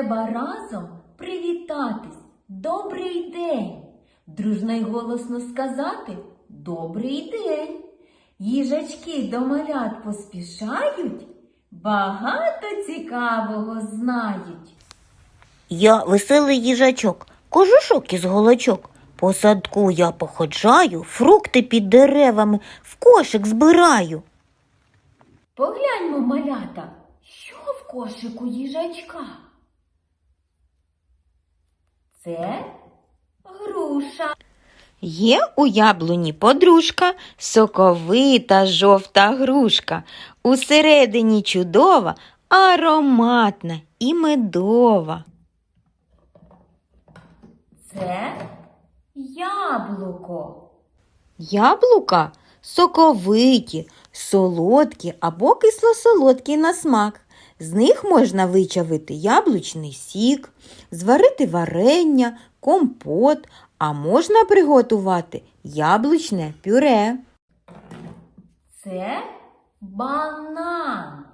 треба разом привітатись. Добрий день. Дружно й голосно сказати Добрий день. Їжачки до малят поспішають, багато цікавого знають. Я веселий їжачок, кожушок із голочок. По садку я походжаю, фрукти під деревами в кошик збираю. Погляньмо, малята, що в кошику їжачка? Це груша. Є у яблуні подружка, соковита жовта грушка. Усередині чудова, ароматна і медова. Це яблуко. Яблука соковиті, солодкі або кисло-солодкі на смак. З них можна вичавити яблучний сік, зварити варення, компот, а можна приготувати яблучне пюре. Це банан.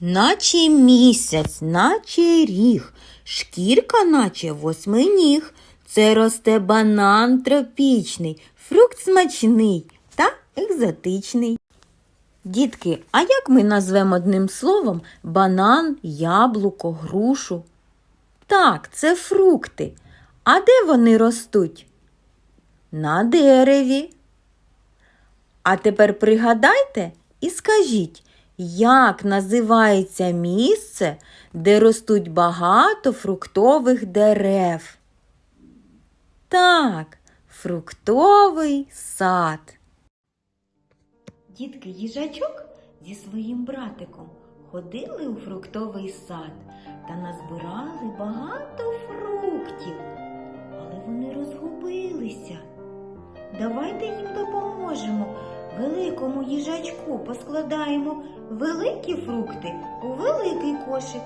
Наче місяць, наче ріг, шкірка, наче восьминіг. Це росте банан тропічний, фрукт смачний та екзотичний. Дітки, а як ми назвемо одним словом банан, яблуко, грушу? Так, це фрукти. А де вони ростуть? На дереві. А тепер пригадайте і скажіть, як називається місце, де ростуть багато фруктових дерев? Так, фруктовий сад. Дітки їжачок зі своїм братиком ходили у фруктовий сад та назбирали багато фруктів, але вони розгубилися. Давайте їм допоможемо. Великому їжачку поскладаємо великі фрукти у великий кошик,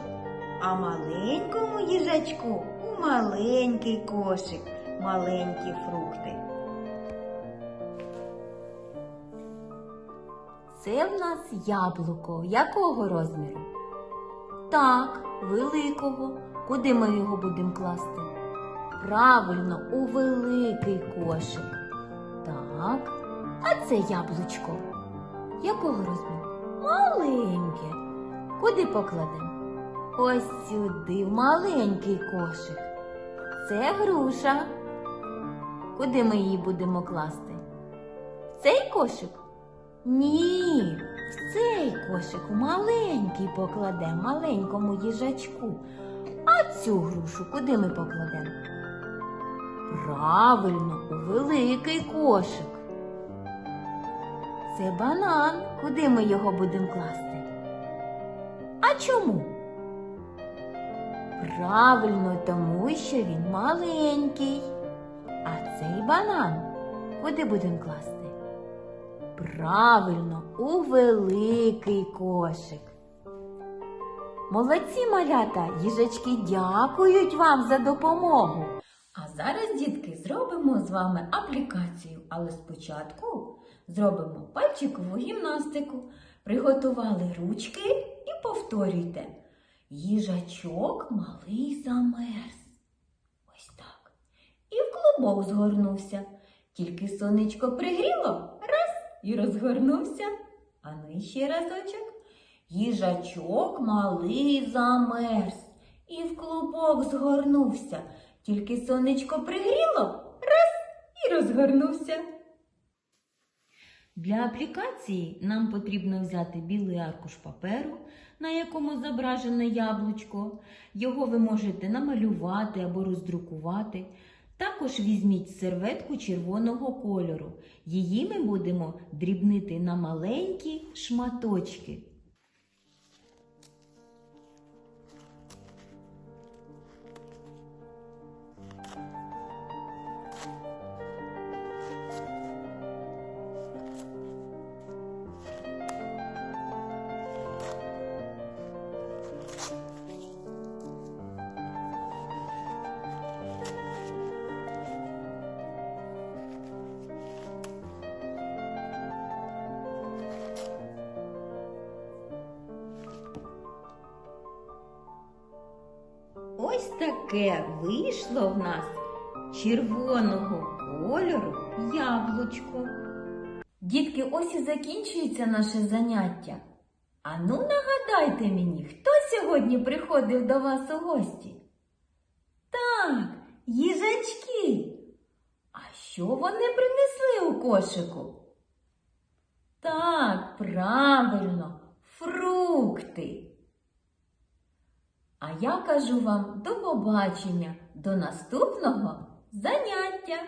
а маленькому їжачку у маленький кошик маленькі фрукти. Це в нас яблуко. Якого розміру? Так, великого. Куди ми його будемо класти? Правильно, у великий кошик. Так. А це яблучко. Якого розміру? Маленьке. Куди покладемо? Ось сюди, маленький кошик. Це груша. Куди ми її будемо класти? В цей кошик? Ні, в цей кошик маленький покладемо, маленькому їжачку. А цю грушу куди ми покладемо? Правильно, у великий кошик. Це банан. Куди ми його будемо класти? А чому? Правильно, тому що він маленький. А цей банан куди будемо класти? Правильно, у великий кошик. Молодці малята, їжачки дякують вам за допомогу. А зараз, дітки, зробимо з вами аплікацію, але спочатку зробимо пальчикову гімнастику. Приготували ручки і повторюйте. Їжачок малий замерз. Ось так. І в клубок згорнувся. Тільки сонечко пригріло, і розгорнувся. А ну іще разочок. Їжачок малий замерз і в клубок згорнувся. Тільки сонечко пригріло, раз і розгорнувся. Для аплікації нам потрібно взяти білий аркуш паперу, на якому зображене яблучко. Його ви можете намалювати або роздрукувати. Також візьміть серветку червоного кольору. Її ми будемо дрібнити на маленькі шматочки. Ось таке вийшло в нас червоного кольору яблучко. Дітки, ось і закінчується наше заняття. А ну нагадайте мені, хто сьогодні приходив до вас у гості? Так, їжачки. А що вони принесли у кошику? Так, правильно, фрукти. А я кажу вам до побачення, до наступного заняття.